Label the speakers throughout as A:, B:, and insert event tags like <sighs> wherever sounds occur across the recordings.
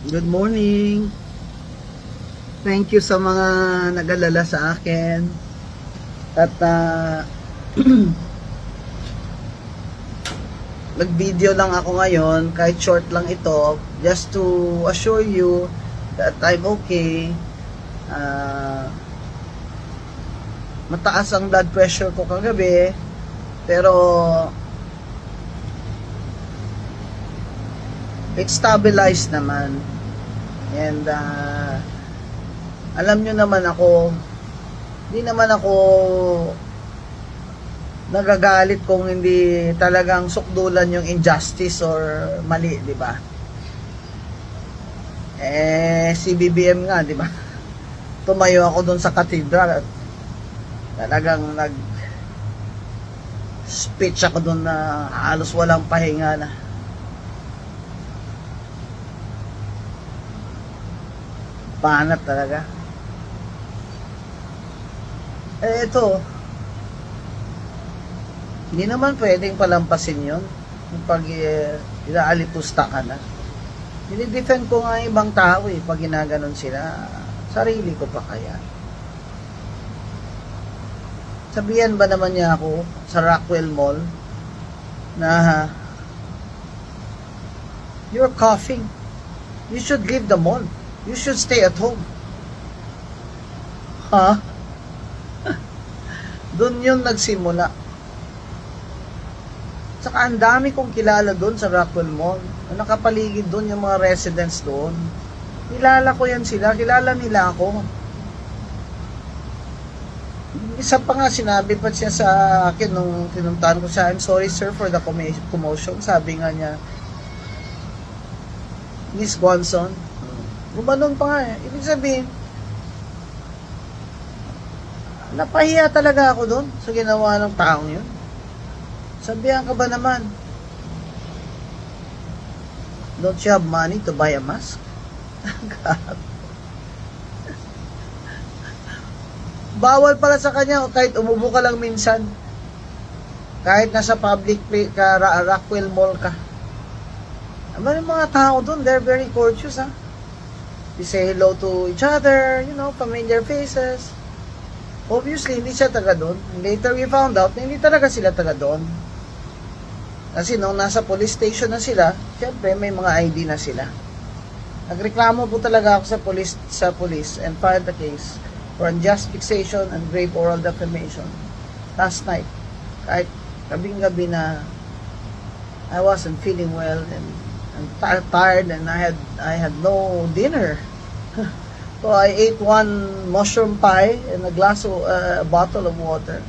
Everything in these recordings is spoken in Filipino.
A: Good morning. Thank you sa mga nag-alala sa akin. At ah, <clears throat> nag-video lang ako ngayon, kahit short lang ito, just to assure you that I'm okay. Ah, mataas ang blood pressure ko kagabi, pero it stabilized naman. And uh, alam nyo naman ako, hindi naman ako nagagalit kung hindi talagang sukdulan yung injustice or mali, di ba? Eh, si BBM nga, di ba? <laughs> Tumayo ako doon sa cathedral at talagang nag speech ako doon na halos walang pahinga na. Banat talaga. Eh, ito. Hindi naman pwedeng palampasin yon Yung pag uh, inaalipusta ka na. Dinidefend ko nga ibang tao eh, pag ginaganon sila. Sarili ko pa kaya. Sabihan ba naman niya ako sa Rockwell Mall na you're coughing. You should leave the mall. You should stay at home. Ha? <laughs> Doon yun nagsimula. Saka ang dami kong kilala doon sa Rockwell Mall. Nakapaligid doon yung mga residents doon. Kilala ko yan sila. Kilala nila ako. Isa pa nga sinabi pa siya sa akin nung tinuntahan ko siya, I'm sorry sir for the commo- commotion. Sabi nga niya, Miss Gonson, gumanon pa nga eh. Ibig sabihin, napahiya talaga ako doon sa ginawa ng taong yun. Sabihan ka ba naman? Don't you have money to buy a mask? <laughs> Bawal pala sa kanya kahit umubo ka lang minsan. Kahit nasa public place ka, Rockwell Mall ka. Aba yung mga tao doon, they're very courteous ha. You say hello to each other, you know, familiar faces. Obviously, hindi siya taga doon. Later we found out na hindi talaga sila taga doon. Kasi nung nasa police station na sila, syempre may mga ID na sila. Nagreklamo po talaga ako sa police sa police and filed the case for unjust fixation and grave oral defamation last night. Kahit gabing gabi na I wasn't feeling well and I'm ti- tired and I had I had no dinner. <laughs> so I ate one mushroom pie and a glass of uh, a bottle of water.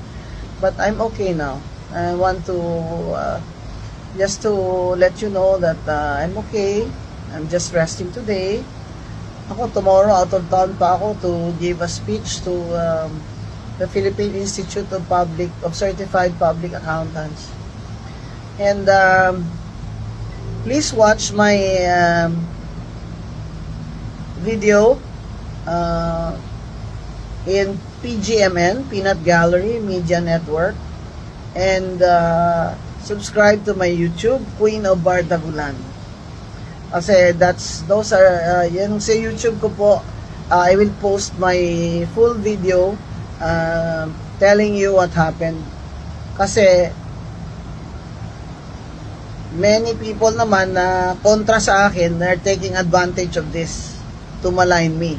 A: But I'm okay now. I want to uh, just to let you know that uh, I'm okay. I'm just resting today. Ako tomorrow out of town pa ako to give a speech to um, the Philippine Institute of Public of Certified Public Accountants. And um, please watch my um, video uh, in PGMN, Peanut Gallery Media Network, and uh, subscribe to my YouTube, Queen of Bardagulan. Kasi that's, those are, uh, yan sa YouTube ko po, uh, I will post my full video uh, telling you what happened. Kasi, many people naman na kontra sa akin, they're taking advantage of this to malign me.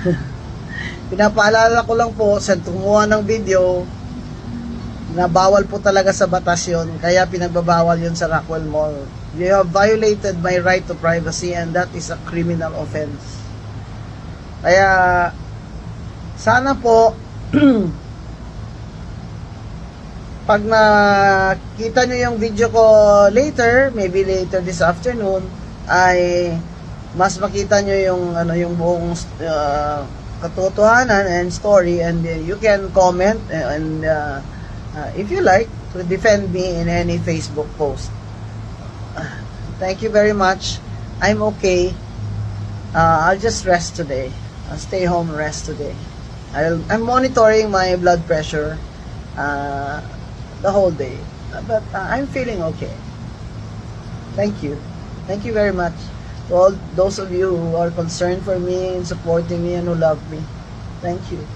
A: <laughs> Pinapaalala ko lang po sa tumuha ng video na bawal po talaga sa batas yon kaya pinagbabawal yon sa Rockwell Mall. You have violated my right to privacy and that is a criminal offense. Kaya sana po <clears throat> pag nakita nyo yung video ko later, maybe later this afternoon, ay mas makita nyo yung ano yung buong uh, katotohanan and story and uh, you can comment and uh, uh, if you like to defend me in any Facebook post. <sighs> Thank you very much. I'm okay. Uh, I'll just rest today. I'll stay home and rest today. I'll, I'm monitoring my blood pressure uh, the whole day. But uh, I'm feeling okay. Thank you. Thank you very much. All those of you who are concerned for me and supporting me and who love me, thank you.